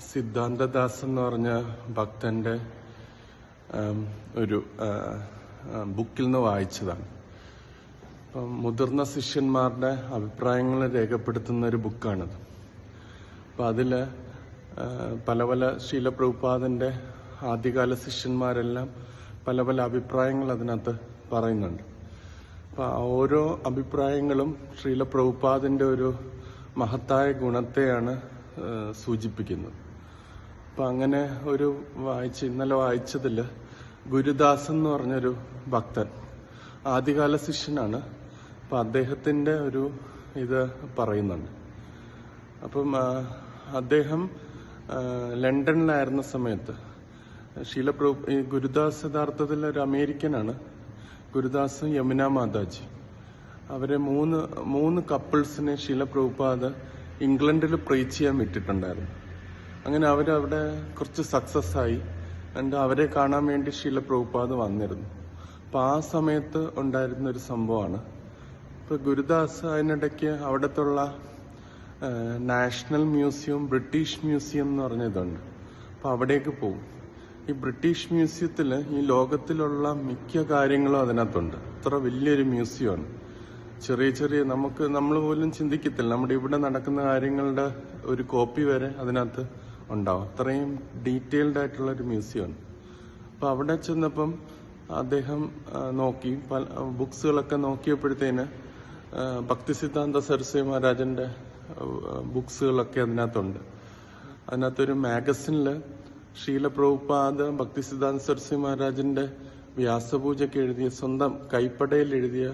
സിദ്ധാന്തദാസ് എന്ന് പറഞ്ഞ ഭക്തന്റെ ഒരു ബുക്കിൽ നിന്ന് വായിച്ചതാണ്. മുതിർന്ന ശിഷ്യന്മാരുടെ അഭിപ്രായങ്ങൾ രേഖപ്പെടുത്തുന്ന ഒരു ബുക്കാണത്. അപ്പം അതിൽ പല പല ശീലപ്രഭുപാദന്റെ ആദ്യകാല ശിഷ്യന്മാരെല്ലാം പല പല അഭിപ്രായങ്ങൾ അതിനകത്ത് പറയുന്നുണ്ട്. അപ്പം ഓരോ അഭിപ്രായങ്ങളും ശ്രീല പ്രഭുപാദിന്റെ ഒരു മഹത്തായ ഗുണത്തെയാണ് സൂചിപ്പിക്കുന്നത്. അപ്പം അങ്ങനെ ഒരു വായിച്ച് ഇന്നലെ വായിച്ചതിൽ ഗുരുദാസ് എന്ന് പറഞ്ഞൊരു ഭക്തൻ ആദ്യകാല ശിഷ്യനാണ്. അപ്പം അദ്ദേഹത്തിന്റെ ഒരു ഇത് പറയുന്നുണ്ട്. അപ്പം അദ്ദേഹം ലണ്ടനിലായിരുന്ന സമയത്ത് ശീലപ്രഭു ഈ ഗുരുദാസ് യഥാർത്ഥത്തിൽ ഒരു അമേരിക്കനാണ്. ഗുരുദാസ് യമുന മാതാജി. അവരെ മൂന്ന് മൂന്ന് കപ്പിൾസിനെ ശീലപ്രഭുപാദ് ഇംഗ്ലണ്ടിൽ പ്രീച്ച് ചെയ്യാൻ വിട്ടിട്ടുണ്ടായിരുന്നു. അങ്ങനെ അവരവിടെ കുറച്ച് സക്സസ് ആയി. എന്റെ അവരെ കാണാൻ വേണ്ടി ശീലപ്രഭുപാദ് വന്നിരുന്നു. അപ്പൊ ആ സമയത്ത് ഉണ്ടായിരുന്ന ഒരു സംഭവമാണ്. ഇപ്പൊ ഗുരുദാസ് അതിനിടയ്ക്ക് അവിടത്തുള്ള നാഷണൽ മ്യൂസിയം ബ്രിട്ടീഷ് മ്യൂസിയം എന്ന് പറഞ്ഞതുണ്ട്. അപ്പൊ അവിടേക്ക് പോകും. ഈ ബ്രിട്ടീഷ് മ്യൂസിയത്തിൽ ഈ ലോകത്തിലുള്ള മിക്ക കാര്യങ്ങളും അതിനകത്തുണ്ട്. അത്ര വലിയൊരു മ്യൂസിയമാണ്. ചെറിയ ചെറിയ നമുക്ക് നമ്മൾ പോലും ചിന്തിക്കത്തില്ല. നമ്മുടെ ഇവിടെ നടക്കുന്ന കാര്യങ്ങളുടെ ഒരു കോപ്പി വരെ അതിനകത്ത് ഉണ്ടാവും. അത്രയും ഡീറ്റെയിൽഡ് ആയിട്ടുള്ള ഒരു മ്യൂസിയമാണ്. അപ്പൊ അവിടെ ചെന്നപ്പം അദ്ദേഹം നോക്കി പല ബുക്സുകളൊക്കെ നോക്കിയപ്പോഴത്തേന് ഭക്തി ഭക്തിസിദ്ധാന്ത സരസ്വതി മഹാരാജന്റെ ആ, ബുക്സുകളൊക്കെ അതിനകത്തുണ്ട്. അതിനകത്തൊരു മാഗസിനിൽ ഭക്തി ഭക്തിസിദ്ധാന്ത സരസ്വതി മഹാരാജന്റെ വ്യാസപൂജയ്ക്ക് എഴുതിയ സ്വന്തം കൈപ്പടയിൽ എഴുതിയ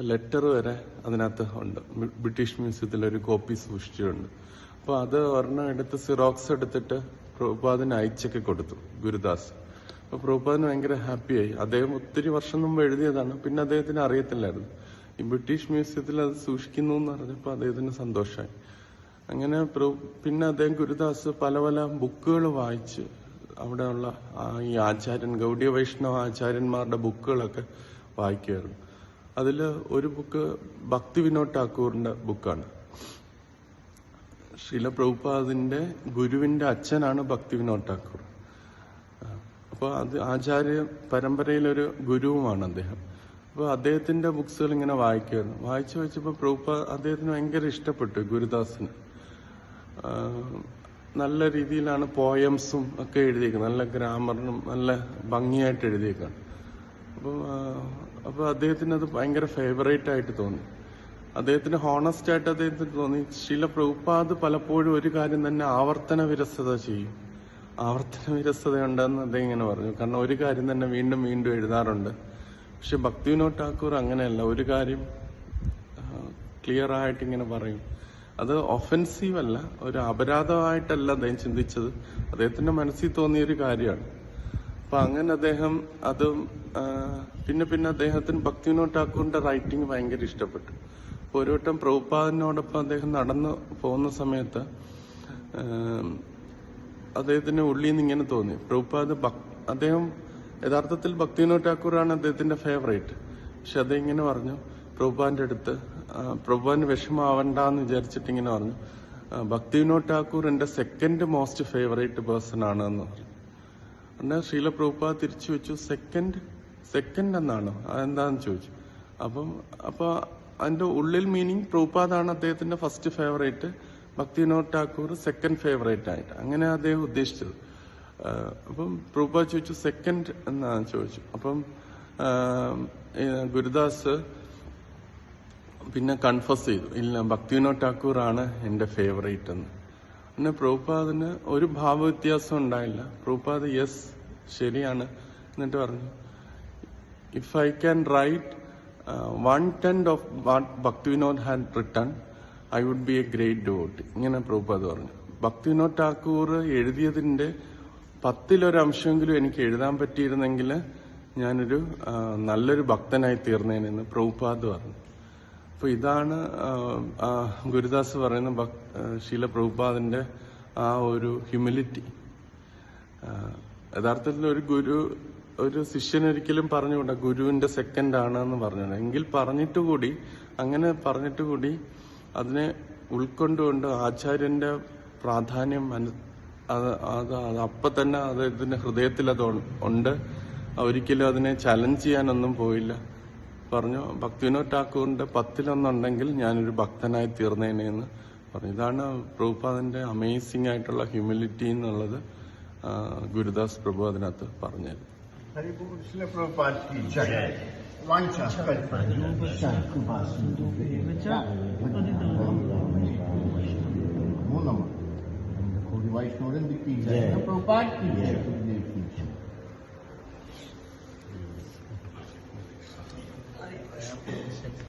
ലെറ്റർ വരെ അതിനകത്ത് ഉണ്ട്. ബ്രിട്ടീഷ് മ്യൂസിയത്തിൽ ഒരു കോപ്പി സൂക്ഷിച്ചിട്ടുണ്ട്. അപ്പൊ അത് ഒരെണ്ണം എടുത്ത് സിറോക്സ് എടുത്തിട്ട് പ്രഭുപാദിന് അയച്ചൊക്കെ കൊടുത്തു ഗുരുദാസ്. അപ്പൊ പ്രഭുപാദിന് ഭയങ്കര ഹാപ്പിയായി. അദ്ദേഹം ഒത്തിരി വർഷം മുമ്പ് എഴുതിയതാണ് പിന്നെ അദ്ദേഹത്തിന് അറിയത്തില്ലായിരുന്നു. ഈ ബ്രിട്ടീഷ് മ്യൂസിയത്തിൽ അത് സൂക്ഷിക്കുന്നു എന്ന് പറഞ്ഞപ്പോൾ അദ്ദേഹത്തിന് സന്തോഷമായി. അങ്ങനെ പിന്നെ അദ്ദേഹം ഗുരുദാസ് പല പല ബുക്കുകൾ വായിച്ച് അവിടെയുള്ള ഈ ആചാര്യൻ ഗൗഡിയ വൈഷ്ണവ ആചാര്യന്മാരുടെ ബുക്കുകളൊക്കെ വായിക്കുമായിരുന്നു അതിൽ ഒരു ബുക്ക് ഭക്തി വിനോദ് ഠാക്കൂറിന്റെ ബുക്കാണ്. ശീല പ്രഭുപാദിന്റെ ഗുരുവിന്റെ അച്ഛനാണ് ഭക്തി വിനോദ് ഠാക്കൂർ. അപ്പോൾ അത് ആചാര്യ പരമ്പരയിലൊരു ഗുരുവുമാണ് അദ്ദേഹം. അപ്പോൾ അദ്ദേഹത്തിന്റെ ബുക്സുകൾ ഇങ്ങനെ വായിക്കുമായിരുന്നു. വായിച്ചു വെച്ചപ്പോ പ്രഭുപാ അദ്ദേഹത്തിന് ഭയങ്കര ഇഷ്ടപ്പെട്ടു ഗുരുദാസിന്. നല്ല രീതിയിലാണ് പോയംസും ഒക്കെ എഴുതിയേക്കുന്നത്. നല്ല ഗ്രാമറിനും നല്ല ഭംഗിയായിട്ട് എഴുതിയേക്കാണ്. അപ്പോൾ അപ്പോൾ അദ്ദേഹത്തിന് അത് ഭയങ്കര ഫേവറേറ്റ് ആയിട്ട് തോന്നി. അദ്ദേഹത്തിന് ഹോണസ്റ്റ് ആയിട്ട് അദ്ദേഹത്തിന് തോന്നി ശീല പ്രഭുപാദ് പലപ്പോഴും ഒരു കാര്യം തന്നെ ആവർത്തന വിരസത ചെയ്യും. ആവർത്തന വിരസത ഉണ്ടെന്ന് അദ്ദേഹം ഇങ്ങനെ പറഞ്ഞു. കാരണം ഒരു കാര്യം തന്നെ വീണ്ടും വീണ്ടും എഴുതാറുണ്ട്. പക്ഷെ ഭക്തി വിനോദ് ഠാക്കൂർ അങ്ങനെയല്ല. ഒരു കാര്യം ക്ലിയർ ആയിട്ട് ഇങ്ങനെ പറയും. അത് ഒഫൻസീവ് അല്ല ഒരു അപരാധമായിട്ടല്ല അദ്ദേഹം ചിന്തിച്ചത്. അദ്ദേഹത്തിന്റെ മനസ്സിൽ തോന്നിയ ഒരു കാര്യമാണ്. അപ്പൊ അങ്ങനെ അദ്ദേഹം അത് പിന്നെ പിന്നെ അദ്ദേഹത്തിന് ഭക്തി വിനോദ് ഠാക്കൂറിന്റെ റൈറ്റിംഗ് ഭയങ്കര ഇഷ്ടപ്പെട്ടു. അപ്പൊ ഒരു വട്ടം പ്രഭുപാദിനോടൊപ്പം അദ്ദേഹം നടന്നു പോകുന്ന സമയത്ത് അദ്ദേഹത്തിന് ഉള്ളിൽ നിന്ന് ഇങ്ങനെ തോന്നി. പ്രഭുപാദ് അദ്ദേഹം യഥാർത്ഥത്തിൽ ഭക്തി വിനോദ് ഠാക്കൂറാണ് അദ്ദേഹത്തിന്റെ ഫേവറേറ്റ് പക്ഷെ ഇങ്ങനെ പറഞ്ഞു പ്രഭുപാദിന്റെ അടുത്ത് പ്രഭുപാദിന് വിഷമാവണ്ടെന്ന് വിചാരിച്ചിട്ട് ഇങ്ങനെ പറഞ്ഞു ഭക്തി വിനോദ് ടാക്കൂർ എന്റെ സെക്കൻഡ് മോസ്റ്റ് ഫേവറേറ്റ് പേഴ്സൺ ആണ് എന്ന് പറഞ്ഞു. എന്നാൽ ശീല പ്രഭുപാ തിരിച്ചു വെച്ചു സെക്കൻഡ് സെക്കൻഡ് എന്നാണോ? അതെന്താന്ന് ചോദിച്ചു. അപ്പം അപ്പൊ അതിന്റെ ഉള്ളിൽ മീനിങ് പ്രൂപ്പാദാണ് അദ്ദേഹത്തിന്റെ ഫസ്റ്റ് ഫേവറേറ്റ് ഭക്തി ടാക്കൂർ സെക്കൻഡ് ഫേവറേറ്റ് ആയിട്ട്. അങ്ങനെ അദ്ദേഹം ഉദ്ദേശിച്ചത്. അപ്പം പ്രൂപ്പ ചോദിച്ചു സെക്കൻഡ് എന്നാണ് ചോദിച്ചു. അപ്പം ഗുരുദാസ് പിന്നെ കൺഫസ് ചെയ്തു. ഇല്ല ഭക്തി വിനോദ് ടാക്കൂർ ആണ് എന്റെ ഫേവറേറ്റ് എന്ന്. പിന്നെ പ്രൂപ്പാദിന് ഒരു ഭാവവ്യത്യാസം ഉണ്ടായില്ല. പ്രൂപ്പാദ് യെസ് ശരിയാണ് എന്നിട്ട് പറഞ്ഞു. If I can write one tenth of what Bhakti Vinod had written I would be a great dot ഇങ്ങനെ പ്രഭുപാദ് പറഞ്ഞു. ഭക്തി വിനോദ് ടാക്കൂർ എഴുതിയതിന്റെ പത്തിലൊരംശമെങ്കിലും എനിക്ക് എഴുതാൻ പറ്റിയിരുന്നെങ്കിൽ ഞാനൊരു നല്ലൊരു ഭക്തനായി തീർന്നേനെന്ന് പ്രഭുപാദ് പറഞ്ഞു. അപ്പൊ ഇതാണ് ഗുരുദാസ് പറയുന്ന ഭക്- ശീല പ്രഭുപാദിന്റെ ആ ഒരു ഹ്യൂമിലിറ്റി യഥാർത്ഥത്തിൽ ഒരു ഗുരു ഒരു ശിഷ്യൻ ഒരിക്കലും പറഞ്ഞുകൂടാ ഗുരുവിന്റെ സെക്കൻഡ് ആണ് എന്ന് പറഞ്ഞു എങ്കിൽ പറഞ്ഞിട്ട് കൂടി അങ്ങനെ പറഞ്ഞിട്ട് കൂടി അതിനെ ഉൾക്കൊണ്ടുകൊണ്ട് ആചാര്യന്റെ പ്രാധാന്യം അത് അത് അത് അപ്പൊ തന്നെ ഇതിന്റെ ഹൃദയത്തിൽ അത് ഉണ്ട്. ഒരിക്കലും അതിനെ ചലഞ്ച് ചെയ്യാനൊന്നും പോയില്ല. പറഞ്ഞു ഭക്തിവിനോദ് ടാക്കൂറിന്റെ പത്തിലൊന്നുണ്ടെങ്കിൽ ഞാനൊരു ഭക്തനായി തീർന്നേനെ എന്ന് പറഞ്ഞു. ഇതാണ് പ്രഭുപാദന്റെ അമേസിംഗ് ആയിട്ടുള്ള ഹ്യൂമിലിറ്റി എന്നുള്ളത് ഗുരുദാസ് പ്രഭു അതിനകത്ത് हरि बोल श्री प्रभुपाद की जय वांछा नमो नमः प्रभुपाद की जय सुखदेव की जय